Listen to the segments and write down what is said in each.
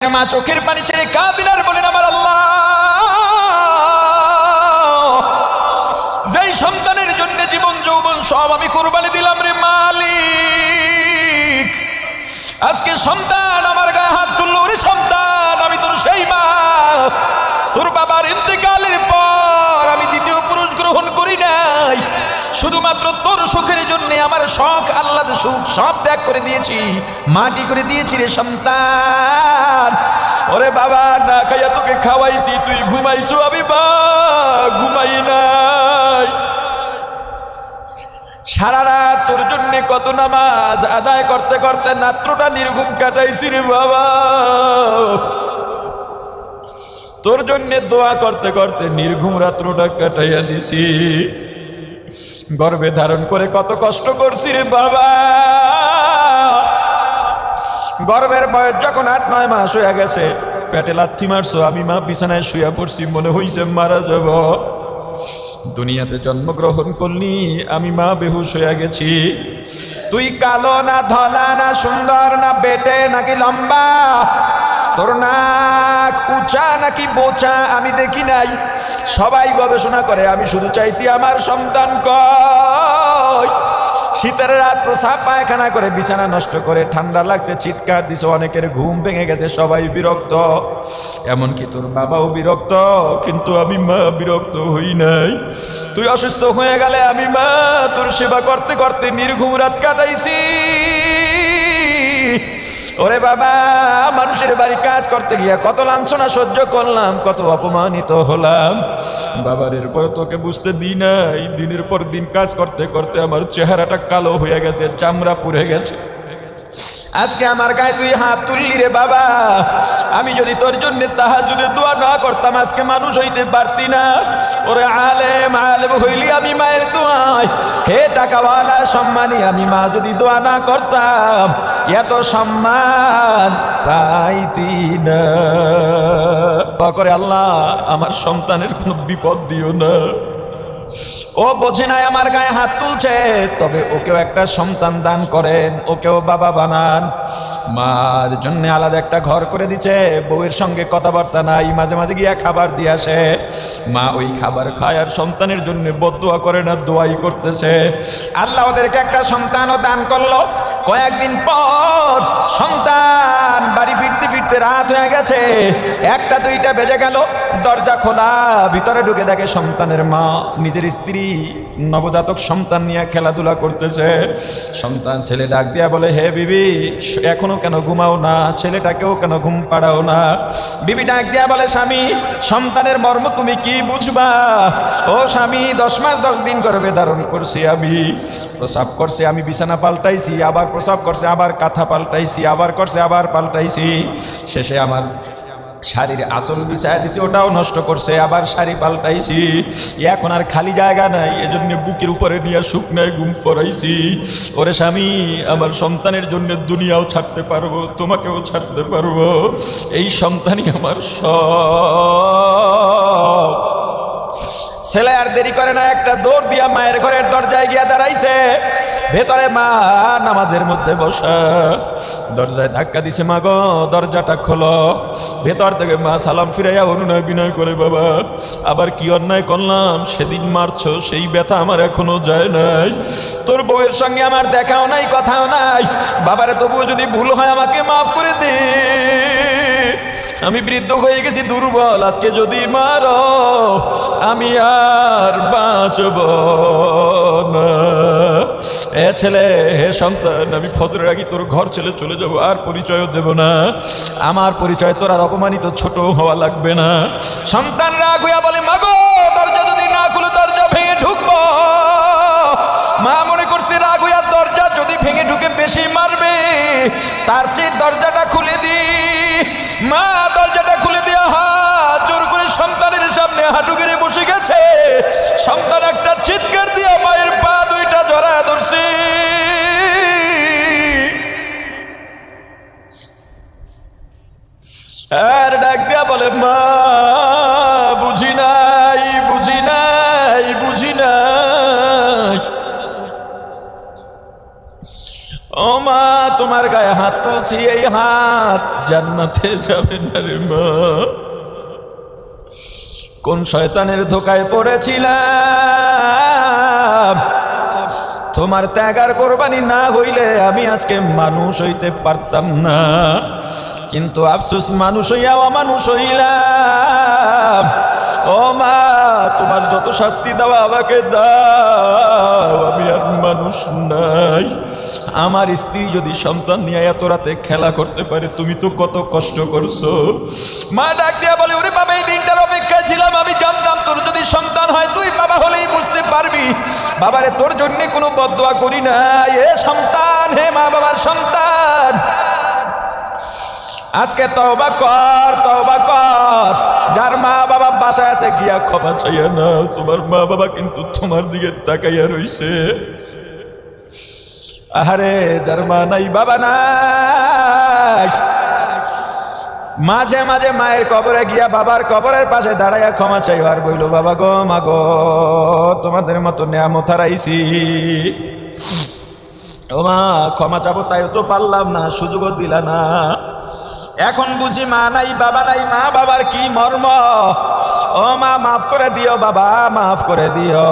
মা চোখের পানি ছেড়ে কাঁদিন আর বলেন, আমার আল্লাহ, যেই সন্তানের জন্য জীবন, যৌবন সব আমি কোরবানি দিলাম রে মালিক। আজকে সন্তান আমার গায়ে হাত তুললো রে সন্তান, আমি তোর সেই মা। তোর বাবার ইন্তেকালের পর গ্রহণ করি নাই। শুধুমাত্র তোর সুখের জন্য আমার শখ আল্লাহ সুখ সব ত্যাগ করে দিয়েছি, মাটি করে দিয়েছি রে সন্তান। ওরে বাবা, না খাইয়া তোকে খাওয়াইছি, তুই ঘুমাইছো আমি বা, ঘুমাই নাই। সারা রাত তোর জন্য কত নামাজ আদায় করতে করতে নাত্রটা নির্ঘুম কাটাইছি রে বাবা। তোর জন্য দোয়া করতে করতে নির্ঘুম রাত্রটা কাটাইয়া দিছি। গর্বে ধারণ করে কত কষ্ট করছি রে বাবা। গর্বের বয়স যখন আট, নয় মাস হয়ে গেছে, পেটে লাথি মারছো, আমি মা বিছানায় শুয়ে পড়ছি, মনে হইছে মারা যাব। দুনিয়াতে জন্মগ্রহণ করলি, আমি মা বেহুশ হয়ে গেছি। তুই কালো না ধলা না সুন্দর না বেটে নাকি লম্বা? তোর নাক উঁচা নাকি বোচা আমি দেখি নাই। সবাই গবেষণা করে, আমি শুধু চাইছি আমার সন্তান কয় শীতের রাত প্রসাব পায়খানা করে, বিছানা নষ্ট করে, ঠান্ডা লাগছে, চিৎকার দিছে, অনেকের ঘুম ভেঙে গেছে, সবাই বিরক্ত। এমনকি তোর বাবাও বিরক্ত, কিন্তু আমি মা বিরক্ত হই নাই। তুই অসুস্থ হয়ে গেলে আমি মা, তোর সেবা করতে করতে নির্ঘুম রাত কাটাইছি। ওরে বাবা, মানুষের বাড়ি কাজ করতে গিয়া কত লাঞ্ছনা সহ্য করলাম, কত অপমানিত হলাম। বাবার এরপর তোকে বুঝতে দিই নাই, দিনের পর দিন কাজ করতে করতে আমার চেহারাটা কালো হয়ে গেছে, চামড়া পুড়ে গেছে। আজকে আমার গায়ে তুই হাত তুললি রে বাবা। আমি যদি তোর জন্য যদি দোয়া না করতাম, আজকে মানুষ হইতে পারতি না। ওরে আলেম আলেম হইলি আমি মায়ের দোয়াই হে টাকাওয়ালা, সম্মানী, আমি মা যদি দোয়া না করতাম, এত সম্মান পাইতি না। করে আল্লাহ, আমার সন্তানের কোনো বিপদ দিও না। ও বোঝে নাই আমার গায়ে হাত তুলছে, তবে ওকেও একটা সন্তান দান করেন, ওকেও বাবা বানান। মার জন্য আলাদা একটা ঘর করে দিছে, বউয়ের সঙ্গে কথাবার্তা নাই, মাঝে মাঝে গিয়া খাবার দিয়ে আসে। মা ওই খাবার খায় আর সন্তানের জন্য বদুয়া করে না, দোয়াই করতেছে। আল্লাহ ওদেরকে একটা সন্তানও দান করল। কয়েকদিন পর সন্তান ফিরতে রাত হয়ে গেছে। একটা দুইটা বেজে গেল, দরজা খোলা, ভিতরে ঢুকে দেখে সন্তানের মা, নিজের স্ত্রী, নবজাতক সন্তান নিয়ে খেলাধুলা করতেছে। সন্তান ছেলে ডাক দিয়া বলে, হে বিবি, এখনও কেন ঘুমাও না? ছেলেটাকেও কেন ঘুম পাড়াও না? বিবি ডাক দিয়া বলে, স্বামী, সন্তানের মর্ম তুমি কি বুঝবা? ও স্বামী, দশ মাস দশ দিন গর্ভে ধারণ করছি আমি। প্রসাব করছে, আমি বিছানা পাল্টাইছি, আবার প্রসাব করছে, আবার কাঁথা পাল্টাইছি, আবার করছে, আবার পাল্টাইছি। শেষে আমার শাড়ির আসল বিছায় দিছি, ওটাও নষ্ট করছে, আবার শাড়ি পাল্টাইছি। এখন আর খালি জায়গা নাই, এজন্য বুকের উপরে নিয়ে শুকনায় গুম পড়াইছি ওরে স্বামী, আমার সন্তানের জন্য দুনিয়াও ছাড়তে পারব, তোমাকেও ছাড়তে পারব। এই সন্তানই আমার সব। ছেলে আর দেরি করে না, একটা দৌড় দিয়া মায়ের ঘরের দরজায় গিয়া দাঁড়াইছে। ভেতরে মা নামাজের মধ্যে বসা। দরজায় ধাক্কা দিছে, মা গো, দরজাটা খোলো। ভেতর থেকে মা সালাম ফিরাইয়া অনুনয় বিনয় করে বাবা, আবার কি অন্যায় করলাম? সেদিন মারছো, সেই ব্যথা আমার এখনও যায় নাই। তোর বউয়ের সঙ্গে আমার দেখাও নাই, কথাও নাই। বাবারে, তবুও যদি ভুল হয় আমাকে মাফ করে দে আমি বৃদ্ধ হয়ে গেছি দুর্বল, আজকে যদি মারো, আমি আর বাঁচব না। এ ছেলে, হে সন্তান, আমি ফজরের আগে তোর ঘর ছেলে চলে যাব, আর পরিচয়ও দেব না। আমার পরিচয় তোর আর অপমানিত ছোট হওয়া লাগবে না। সন্তান রাগ হইয়া বলে, মাগো, দরজা যদি না খুলে, দরজা ভেঙে ঢুকবো। মা মনে করছে, রাগ হইয়া দরজা যদি ভেঙে ঢুকে বেশি মারবে, তার চেয়ে দরজাটা খুলে দি মা দরজাটা খুলে জান্নাতে যাবে না রে মা। কোন শয়তানের ধোকায় পড়েছিলাম? তোমার ত্যাগ আর কোরবানি না হইলে আমি আজকে মানুষ হইতে পারতাম না। কিন্তু আফসোস মানুষ হইয়া অমানুষ হইলাম। ও মা, তোমার যত শাস্তি দেওয়া আমাকে দাও। আমি আর মানুষ নাই। আমার স্ত্রী যদি সন্তান নিয়ে এত রাতে খেলা করতে পারে, তুমি তো কত কষ্ট করছ। মা ডাক দিয়া বলে, ওরে বাবা, এই দিনটার অপেক্ষায় ছিলাম, আমি জানতাম তোর যদি সন্তান হয়, তুই বাবা হলেই বুঝতে পারবি। বাবারে, তোর জন্য কোনো বদোয়া করি না এ সন্তান, হে মা বাবার সন্তান। আজকে তওবা কর তওবা কর। যার মা বাবা বাসায় আছে, গিয়া ক্ষমা চাইয়া না তোমার মা বাবা কিন্তু তোমার দিকে তাকাইয়া রইছে। আহারে, যার মা নাই, বাবা নাই। মাঝে মাঝে মায়ের কবরে গিয়া বাবার কবরের পাশে দাঁড়াইয়া ক্ষমা চাইবার বইল, বাবা গো, মা গো, তোমাদের মতো নেয়ামত হারাইছি। ও মা, ক্ষমা চাবো, তাইও তো পারলাম না, সুযোগও দিলা না। এখন বুঝি মা নাই, বাবা নাই, মা বাবার কি মর্ম? ও মা, মাফ করে দিও বাবা, মাফ করে দিও।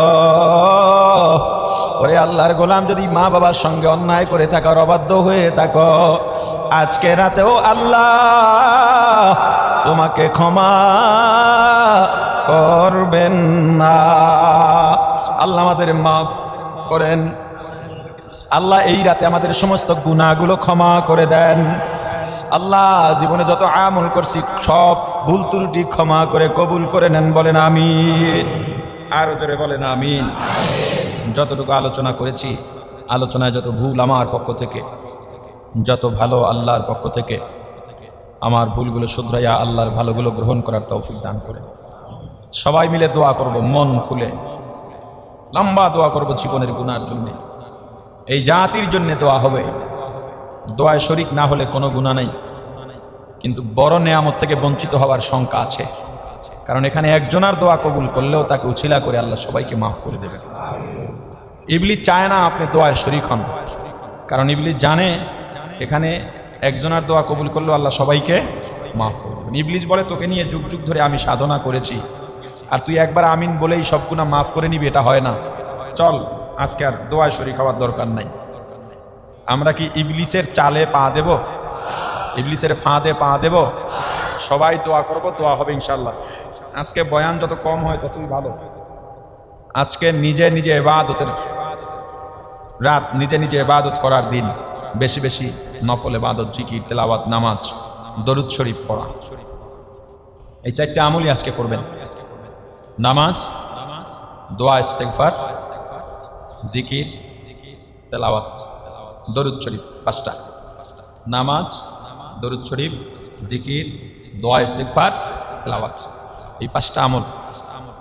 ওরে আল্লাহর গোলাম, যদি মা বাবার সঙ্গে অন্যায় করে থাকার অবাধ্য হয়ে থাকো, আজকে রাতেও আল্লাহ তোমাকে ক্ষমা করবেন না। আল্লাহ আমাদের মাফ করেন। আল্লাহ এই রাতে আমাদের সমস্ত গুণাগুলো ক্ষমা করে দেন। আল্লাহ জীবনে যত আমল করছি, সব ভুল ত্রুটি ক্ষমা করে কবুল করে নেন বলেন আমিন। আরও জোরে বলেন আমিন। যতটুকু আলোচনা করেছি, আলোচনায় যত ভুল আমার পক্ষ থেকে, যত ভালো আল্লাহর পক্ষ থেকে, আমার ভুলগুলো শুধরাইয়া আল্লাহর ভালোগুলো গ্রহণ করার তৌফিক দান করে সবাই মিলে দোয়া করব, মন খুলে। লম্বা দোয়া করব জীবনের গুণার জন্যে। এই জাতির জন্য দোয়া হবে। দোয়ায় শরিক না হলে কোনো গুণা নেই। কিন্তু বড় নেয়ামত থেকে বঞ্চিত হওয়ার শঙ্কা আছে। কারণ এখানে একজনার দোয়া কবুল করলেও তাকে উছিলা করে আল্লাহ সবাইকে মাফ করে দেবে ইবলি চায় না আপনি দোয়ায় শরিক হন। কারণ ইবলি জানে এখানে একজনার দোয়া কবুল করলেও আল্লাহ সবাইকে মাফ করে দেবেন। ইবলিস বলে, তোকে নিয়ে যুগ যুগ ধরে আমি সাধনা করেছি। আর তুই একবার আমিন বলেই সব গুণা মাফ করে নিবি, এটা হয় না। চল। আজকে আর দোয়ায় শরিক হওয়ার দরকার নাই। আমরা কি ইবলিসের চালে পা দেব? ইবলিসের ফাঁদে পা দেব? সবাই দোয়া করব, দোয়া হবে ইনশাল্লাহ আজকে বয়ান যত কম হয় ততই ভালো। আজকে নিজে নিজে এবাদতের রাত, নিজে নিজে এবাদত করার দিন। বেশি বেশি নফল এবাদত, জিকির, তেলাওয়াত, নামাজ, দরুদ শরীফ পড়া। এই চারটে আমলই আজকে করবেন। নামাজ, দোয়া, ইস্তেগফার জিকির, তেলাওয়াত, দরুদ শরীফ পাঁচটা। নামাজ, দরুদ শরীফ, জিকির, দোয়া, ইস্তেগফার, তেলাওয়াত। এই পাঁচটা আমল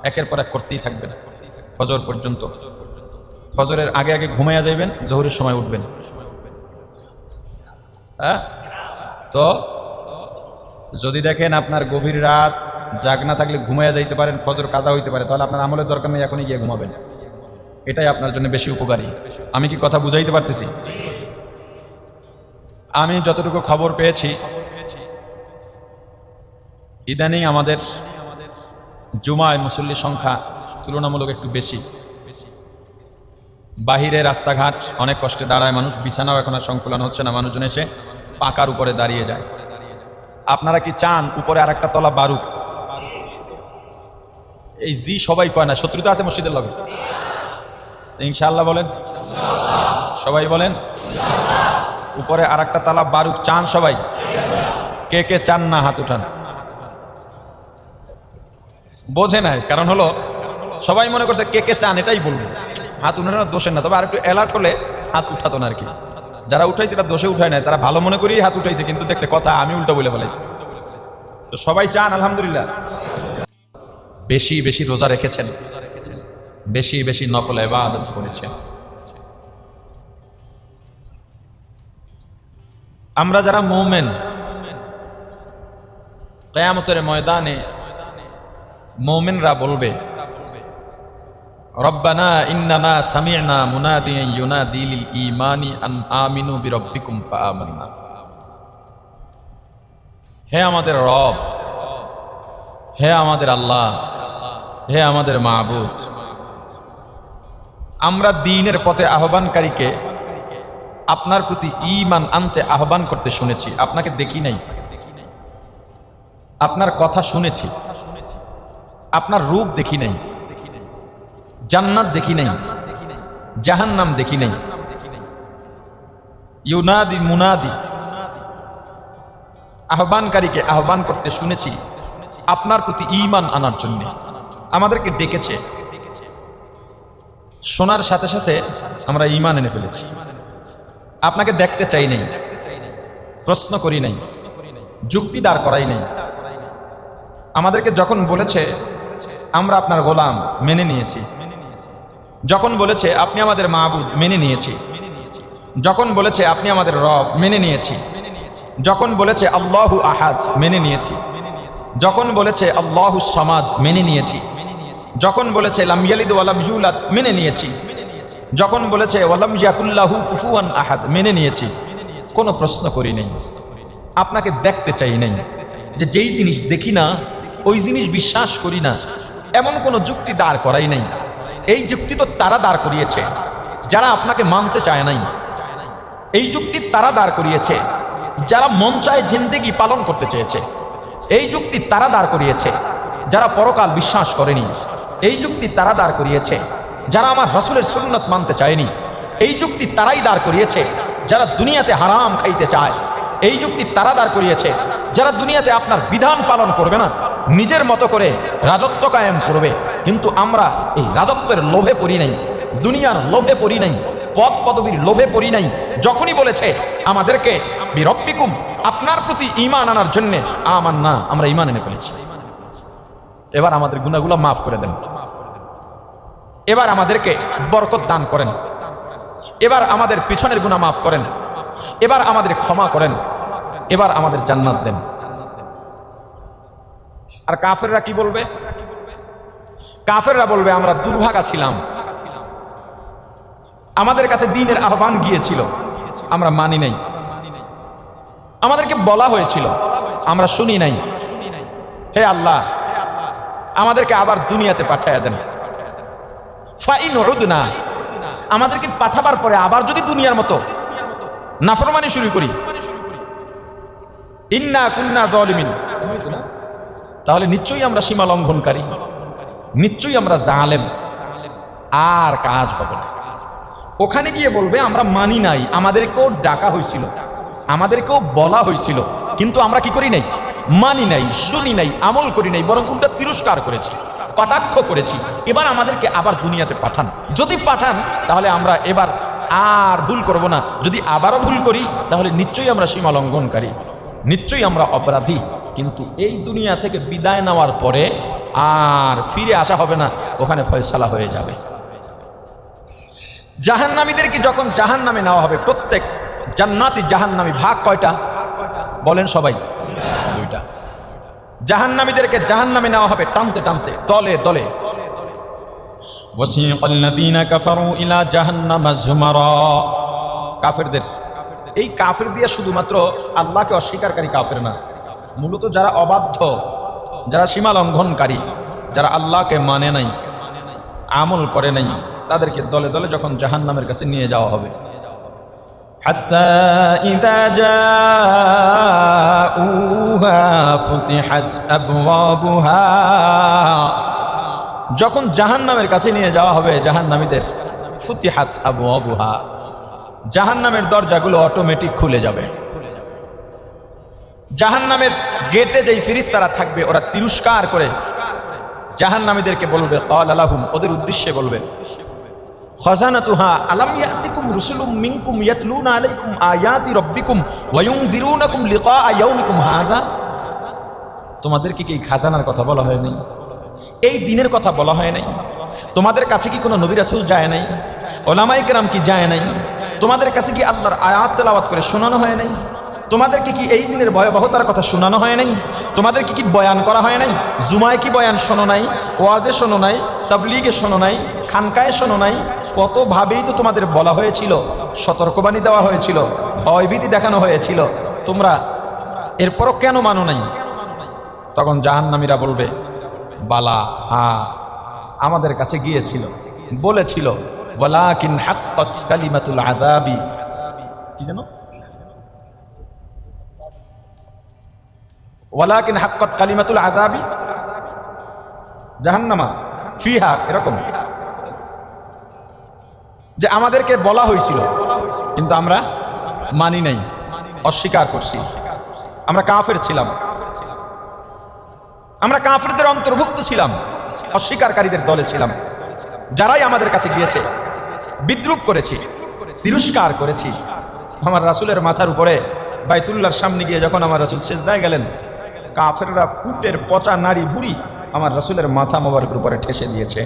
একের পর এক করতেই থাকবেন ফজর পর্যন্ত। ফজরের আগে আগে ঘুমাইয়া যাইবেন, জহরের সময় উঠবেন। হ্যাঁ? তো যদি দেখেন আপনার গভীর রাত জাগ না থাকলে ঘুমাইয়া যাইতে পারেন, ফজর কাজা হইতে পারে, তাহলে আপনার আমলের দরকার নেই, এখনই গিয়ে ঘুমাবেন। এটাই আপনার জন্য বেশি উপকারী। আমি কি কথা বুঝাইতে পারতেছি? আমি যতটুকু খবর পেয়েছি, ইদানিং আমাদের জুমায় মুসল্লি সংখ্যা তুলনামূলক একটু বেশি। বাহিরে রাস্তাঘাট, অনেক কষ্টে দাঁড়ায় মানুষ, বিছানাও এখন আর সংকুলন হচ্ছে না, মানুষজন এসে পাকার উপরে দাঁড়িয়ে যায়। আপনারা কি চান উপরে আর একটা তলা বারুক এই জি সবাই কয় না, শত্রুতা আছে মসজিদের লগে। ইনশাল্লাহ বলেন? সবাই বলেন? উপরে আর একটা তালা বারুক চান সবাই? কে কে চান না হাত উঠান? বোঝে নাই, কারণ হলো সবাই মনে করছে কে কে চান, এটাই বলব। হাত উঠানো দোষের না, তবে আর একটু অ্যালার্ট হলে হাত উঠাতো না আর কি। যারা উঠাইছে তারা দোষে উঠায় নাই, তারা ভালো মনে করেই হাত উঠাইছে, কিন্তু দেখছে কথা আমি উল্টো বলে ফেলাইছি। তো সবাই চান, আলহামদুলিল্লাহ। বেশি বেশি রোজা রেখেছেন। বেশি বেশি নফল এবাদত করেছেন আমরা যারা মৌমেন, কেয়ামতের ময়দানে মৌমেনরা বলবে, রব্বানা ইন্নানা সামি'না মুনাদিয়ান ইউনাদি লিল ঈমানি আন আমিনু বিরাব্বিকুম ফাআমান্না। হে আমাদের রব, হে আমাদের আল্লাহ, হে আমাদের মাহবুদ আমরা দিনের পথে আহ্বানকারীকে আপনার প্রতি ইমান আনতে আহ্বান করতে শুনেছি। আপনাকে দেখি নাই। আপনার কথা শুনেছি। আপনার রূপ দেখি নাই। জান্নাত দেখি নাই। জাহান্নাম দেখি নাই। ইউনাদি মুনাদি। আহ্বানকারীকে আহ্বান করতে শুনেছি। আপনার প্রতি ইমান আনার জন্য। আমাদেরকে ডেকেছে। শোনার সাথে সাথে আমরা ইমান এনে ফেলেছি। আপনাকে দেখতে চাই নাই, প্রশ্ন করি নাই, যুক্তি দাঁড় করাই নাই। আমাদেরকে যখন বলেছে, আমরা আপনার গোলাম মেনে নিয়েছি। যখন বলেছে, আপনি আমাদের মাহবুদ মেনে নিয়েছি। যখন বলেছে, আপনি আমাদের রব মেনে নিয়েছি। যখন বলেছে, আল্লাহু আহাজ মেনে নিয়েছি। যখন বলেছে, আল্লাহু সমাজ মেনে নিয়েছি। যখন বলেছে, লাম ইয়ালিদ ওয়ালাম ইউলাদ মেনে নিয়েছি। যখন বলেছে ওয়ালাম ইয়াকুল্লাহু কুফুয়ান আহাদ মেনে নিয়েছি। কোনো প্রশ্ন করি নাই। আপনাকে দেখতে চাই নাই যে যেই জিনিস দেখি না, ওই জিনিস বিশ্বাস করি না। এমন কোনো যুক্তি দাঁড় করাই নাই। এই যুক্তি তো তারা দাঁড় করিয়েছে, যারা আপনাকে মানতে চায় নাই। এই যুক্তি তারা দাঁড় করিয়েছে, যারা মন চায় জিন্দেগি পালন করতে চেয়েছে। এই যুক্তি তারা দাঁড় করিয়েছে, যারা পরকাল বিশ্বাস করেনি। এই যুক্তি তারা দাঁড় করিয়েছে, যারা আমার রসুলের সুন্নত মানতে চায়নি। এই যুক্তি তারাই দাঁড় করিয়েছে, যারা দুনিয়াতে হারাম খাইতে চায়। এই যুক্তি তারা দাঁড় করিয়েছে, যারা দুনিয়াতে আপনার বিধান পালন করবে না, নিজের মতো করে রাজত্ব কায়েম করবে। কিন্তু আমরা এই রাজত্বের লোভে পড়ি নাই, দুনিয়ার লোভে পড়ি নাই পদ পদবীর লোভে পড়ি নাই। যখনই বলেছে, আমাদেরকে বিরব্বিকুম আপনার প্রতি ইমান আনার জন্যে আমার না আমরা ইমান এনে ফেলেছি। এবার আমাদের গুণাগুলো মাফ করে দেন। এবার আমাদেরকে বরকত দান করেন। এবার আমাদের পিছনের গুণা মাফ করেন। এবার আমাদের ক্ষমা করেন। এবার আমাদের জান্নাত দেন। আর কাফেররা কি বলবে? কাফেররা বলবে, আমরা দুর্ভাগা ছিলাম। আমাদের কাছে দিনের আহ্বান গিয়েছিল। আমরা মানি নাই। আমাদেরকে বলা হয়েছিল। আমরা শুনি নাই। হে আল্লাহ আমাদেরকে আবার দুনিয়াতে পাঠাইয়া দেন। ফাইন না আমাদেরকে পাঠাবার পরে আবার যদি দুনিয়ার মতো নাফরমানি শুরু করি। ইন্না কুন্না জলিমিন। তাহলে নিশ্চয়ই আমরা সীমা লঙ্ঘনকারী। নিশ্চয়ই আমরা জালেম। আর কাজ পাবো না। ওখানে গিয়ে বলবে, আমরা মানি নাই। আমাদেরকেও ডাকা হয়েছিল। আমাদেরকেও বলা হয়েছিল। কিন্তু আমরা কি করি নাই? মানি নাই, শুনি নাই, আমল করি নাই, বরং উল্টা তিরস্কার করেছি, কটাক্ষ করেছি। এবার আমাদেরকে আবার দুনিয়াতে পাঠান। যদি পাঠান, তাহলে আমরা এবার আর ভুল করব না। যদি আবারও ভুল করি, তাহলে নিশ্চয়ই আমরা সীমা লঙ্ঘনকারী। নিশ্চয়ই আমরা অপরাধী। কিন্তু এই দুনিয়া থেকে বিদায় নেওয়ার পরে আর ফিরে আসা হবে না, ওখানে ফয়সালা হয়ে যাবে। জাহান্নামীদেরকে যখন জাহান নামে নেওয়া হবে, প্রত্যেক জান্নাতি জাহান্নামী ভাগ কয়টা? বলেন সবাই। দুইটা। জাহান্নামীদেরকে জাহান্নামে নেওয়া হবে টানতে টানতে দলে দলে। কাফেরদের। এই কাফের দিয়ে শুধুমাত্র আল্লাহকে অস্বীকারী কাফের না মূলত যারা অবাধ্য যারা সীমা লঙ্ঘনকারী যারা আল্লাহকে মানে নাই আমল করে নাই তাদেরকে দলে দলে যখন জাহান্নামের কাছে নিয়ে যাওয়া হবে। حتى إذا جاءوها فتحت أبوابها যখন জাহান্নামের কাছে নিয়ে যাওয়া হবে জাহান্নামীদের ফুতিহাত আবু আবুহা জাহান্নামের দরজাগুলো অটোমেটিক খুলে যাবে জাহান্নামের গেটে যেই ফিরিস্তারা থাকবে ওরা তিরস্কার করে জাহান্নামীদেরকে বলবে কল আলাহুম ওদের উদ্দেশ্যে বলবে আলাম ইয়াতিকুম রুসুলুম মিনকুম ইয়াতলুনা আলাইকুম আয়াতি রাব্বিকুম ওয়া ইউনযিরুনাকুম লিকা ইয়াউমিকুম হাযা। তোমাদেরকে কি খাজানার কথা বলা হয় নাই? এই দিনের কথা বলা হয় নাই। তোমাদের কাছে কি কোনো নবী রাসূল যায় নাই? ওলামাই কেরাম কি যায় নাই? তোমাদের কাছে কি আল্লাহর আয়াত তেলাওয়াত করে শোনানো হয় নাই? তোমাদেরকে কি এই দিনের ভয়াবহতার কথা শোনানো হয় নাই? তোমাদেরকে কি বয়ান করা হয় নাই? জুমায় কি বয়ান শোনো নাই? ওয়াজে শোনো নাই? তাবলিগে শোনো নাই? খানকায় শোনো নাই? কতভাবেই তো তোমাদের বলা হয়েছিল, সতর্কবাণী দেওয়া হয়েছিল, ভয়ভীতি দেখানো হয়েছিল। তোমরা এরপরও কেন মানো নাই? তখন জাহান্নামীরা বলবে, বালা, হা, আমাদের কাছে গিয়েছিল, বলেছিল কি জাহান্নামা, ফিহা, এরকম। যে আমাদেরকে বলা হয়েছিল, কিন্তু আমরা মানি নাই, অস্বীকার করছি। আমরা কাফের ছিলাম। আমরা কাফেরদের অন্তর্ভুক্ত ছিলাম, অস্বীকারীদের দলে ছিলাম। যারাই আমাদের কাছে গিয়েছে, বিদ্রুপ করেছি, তিরস্কার করেছি। আমার রাসুলের মাথার উপরে বাইতুল্লার সামনে গিয়ে যখন আমার রাসুল শেষদায় গেলেন, কাফেররা পুটের পচা নারী ভুড়ি আমার রাসুলের মাথা মোবারকের উপরে ঠেসে দিয়েছে।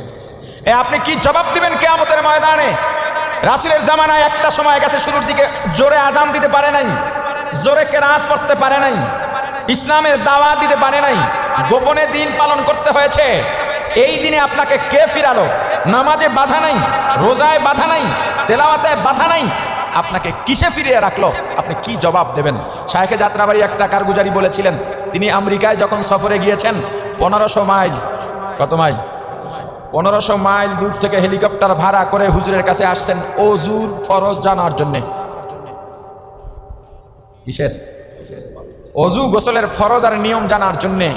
এ আপনি কি জবাব দিবেন কে কেয়ামতের ময়দানে? রাসুলের জামানায় একটা সময় গেছে শুরুর দিকে জোরে আজান দিতে পারে নাই, জোরে কেরাত পড়তে পারে নাই, ইসলামের দাওয়া দিতে পারে নাই, গোপনে দিন পালন করতে হয়েছে। এই দিনে আপনাকে কে ফিরালো? নামাজে বাধা নাই, রোজায় বাধা নাই, তেলাওয়াতে বাধা নাই, আপনাকে কিসে ফিরিয়ে রাখল? আপনি কি জবাব দেবেন? শাহেখে যাত্রাবাড়ি একটা কারগুজারি বলেছিলেন, তিনি আমেরিকায় যখন সফরে গিয়েছেন, পনেরোশো মাইল, কত মাইল? পনেরোশো মাইল দূর থেকে হেলিকপ্টার ভাড়া করে হুজুরের কাছে আসছেন অজুর ফরজ জানার জন্যে। কিসের? অজু গোসলের ফরজ আর নিয়ম জানার জন্যে।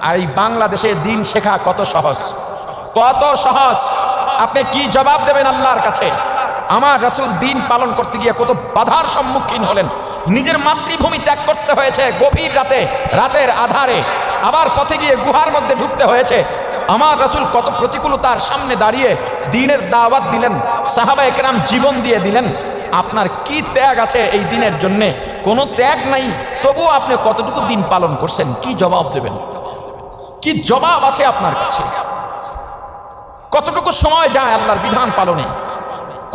আর এই বাংলাদেশে দিন শেখা কত সহজ? কত সহজ? আপনি কি জবাব দেবেন আল্লাহর কাছে? আমার রাসূল দিন পালন করতে গিয়ে কত বাধার সম্মুখীন হলেন। নিজের মাতৃভূমি ত্যাগ করতে হয়েছে গভীর রাতে, রাতের আধারে। আবার পথে গিয়ে গুহার মধ্যে ঢুকতে হয়েছে। আমার রাসূল কত প্রতিকূলতার সামনে দাঁড়িয়ে দিনের দাওয়াত দিলেন, সাহাবা একরাম জীবন দিয়ে দিলেন। আপনার কি ত্যাগ আছে এই দিনের জন্যে? কোনো ত্যাগ নাই। তবুও আপনি কতটুকু দিন পালন করছেন? কি জবাব দেবেন? কি জবাব আছে আপনার কাছে? কতটুকু সময় যায় আল্লাহর বিধান পালনে?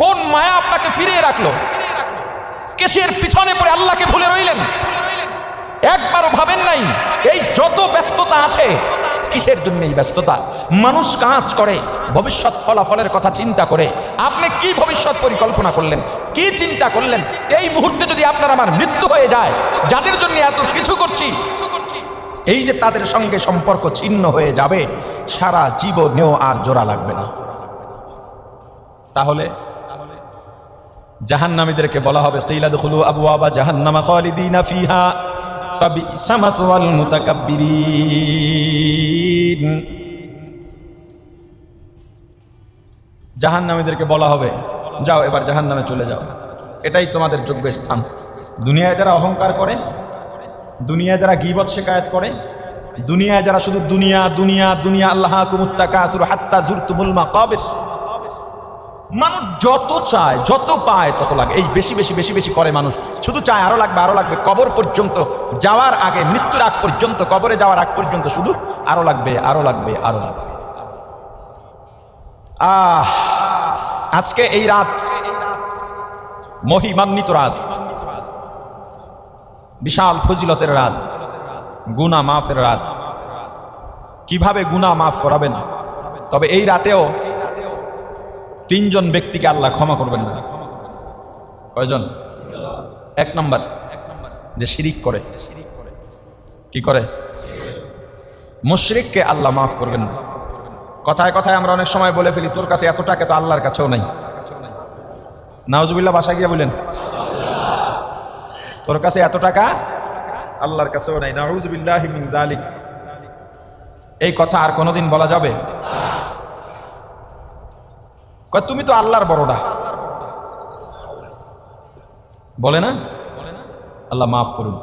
কোন মায়া আপনাকে ফিরিয়ে রাখল? কেসের পিছনে পড়ে আল্লাহকে ভুলে রইলেন? একবারও ভাবেন নাই, এই যত ব্যস্ততা আছে কিসের জন্য এই ব্যস্ততা? মানুষ কাজ করে, ভবিষ্যৎ ফলাফলের কথা চিন্তা করে। আপনি কি ভবিষ্যৎ পরিকল্পনা করলেন? কি চিন্তা করলেন? এই মুহূর্তে যদি আপনার আমার মৃত্যু হয়ে যায়, যাদের জন্য এত কিছু করছি, এই যে তাদের সঙ্গে সম্পর্ক ছিন্ন হয়ে যাবে, সারা জীবনেও আর জোড়া লাগবে না। তাহলে জাহান্নামীদেরকে বলা হবে, কিলা দুখুলু আবওয়াবা জাহান্নামা খালিদিনা ফিহা, ফাবিসা মাসওয়াল মুতাকাব্বিরিন। জাহান্নামীদেরকে বলা হবে, যাও এবার জাহান নামে চলে যাও। এটাই তোমাদের যোগ্য স্থান। দুনিয়ায় যারা অহংকার করে, দুনিয়ায় যারা গিবত শেখায়ত করে, দুনিয়ায় যারা শুধু দুনিয়া দুনিয়া দুনিয়া, আল্লাহ কুমুত্তা কাসুর হাত্তা জুরতুমুল মাকাবির। মানুষ যত চায়, যত পায়, তত লাগে। এই বেশি বেশি বেশি বেশি করে মানুষ। শুধু চায়, আরও লাগবে আরও লাগবে। কবর পর্যন্ত যাওয়ার আগে, মৃত্যুর আগ পর্যন্ত, কবরে যাওয়ার আগ পর্যন্ত শুধু আরও লাগবে আরও লাগবে আরও লাগবে। আহ, আজকে এই রাত মহিমান্বিত রাত। বিশাল ফজিলতের রাত। গুনা মাফের রাত। কীভাবে গুনা মাফ করাবেন? তবে এই রাতেও তিনজন ব্যক্তিকে আল্লাহ ক্ষমা করবেন না। কয়জন? এক নম্বর। যে শিরিক করে। কি করে? মুশরিককে আল্লাহ মাফ করবেন না। কথায় কথায় আমরা অনেক সময় বলে ফেলি, তোর কাছে এত টাকা তো আল্লাহর কাছেও নাই। নাওজুবিল্লাহ বাসায় গিয়ে বলেন, তোর কাছে এত টাকা আল্লাহর কাছেও নাই। নাউজুবিল্লাহ এই কথা আর কোনোদিন বলা যাবে? তুমি তো আল্লাহর বড়টা বলে না? আল্লাহ মাফ করুন।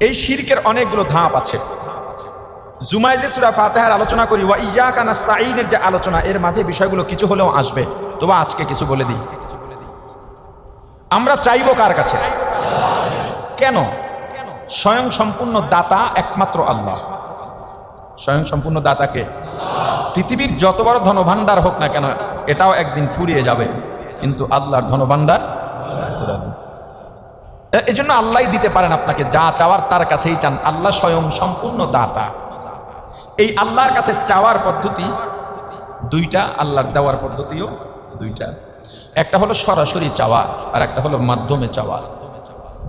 এই শিরকের অনেকগুলো ধাপ আছে। জুমাইজে সুরা ফাতেহার আলোচনা করি, ওয়া ইয়াকা নাস্তাঈনের যে আলোচনা, এর মাঝে বিষয়গুলো কিছু হলেও আসবে। তবে আজকে কিছু বলে দিই। আমরা চাইব কার কাছে? কেন? স্বয়ং সম্পূর্ণ দাতা একমাত্র আল্লাহ। স্বয়ং সম্পূর্ণ দাতাকে পৃথিবীর যত বড় ধনভাণ্ডার হোক না কেন এটাও একদিন ফুরিয়ে যাবে। কিন্তু আল্লাহর ধনভাণ্ডার এই জন্য আল্লাহ দিতে পারেন আপনাকে যা চাওয়ার তার কাছেই চান। আল্লাহ স্বয়ং সম্পূর্ণ দাতা। এই আল্লাহর কাছে চাওয়ার পদ্ধতি দুইটা, আল্লাহর দেওয়ার পদ্ধতিও দুইটা। একটা হলো সরাসরি চাওয়া, আর একটা হলো মাধ্যমে চাওয়া।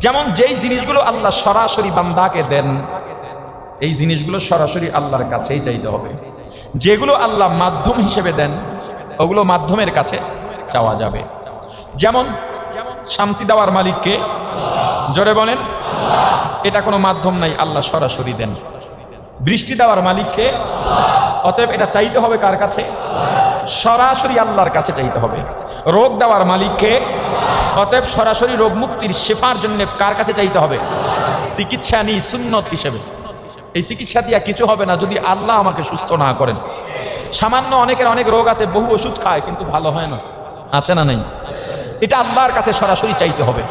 যেমন যেই জিনিসগুলো আল্লাহ সরাসরি বান্দাকে দেন, এই জিনিসগুলো সরাসরি আল্লাহর কাছেই চাইতে হবে। যেগুলো আল্লাহ মাধ্যম হিসেবে দেন ওগুলো মাধ্যমের কাছে চাওয়া যাবে। যেমন শান্তি দেওয়ার মালিককে জোরে বলেন, এটা কোনো মাধ্যম নাই, আল্লাহ সরাসরি দেন। বৃষ্টি দেওয়ার মালিককে, অতএব এটা চাইতে হবে কার কাছে? সরাসরি আল্লাহর কাছে চাইতে হবে। রোগ দেওয়ার মালিককে, অতএব সরাসরি রোগ মুক্তির শেফার জন্য কার কাছে চাইতে হবে? চিকিৎসা নিয়ে সুন্নত হিসেবে। এই চিকিৎসা দিয়া কিছু হবে না যদি আল্লাহ আমাকে সুস্থ না করেন। সামান্য অনেকের অনেক রোগ আছে, বহু ওষুধ খায়, কিন্তু ভালো হয় না। আছে না নেই? এটা আল্লাহর কাছে সরাসরি চাইতে হবে।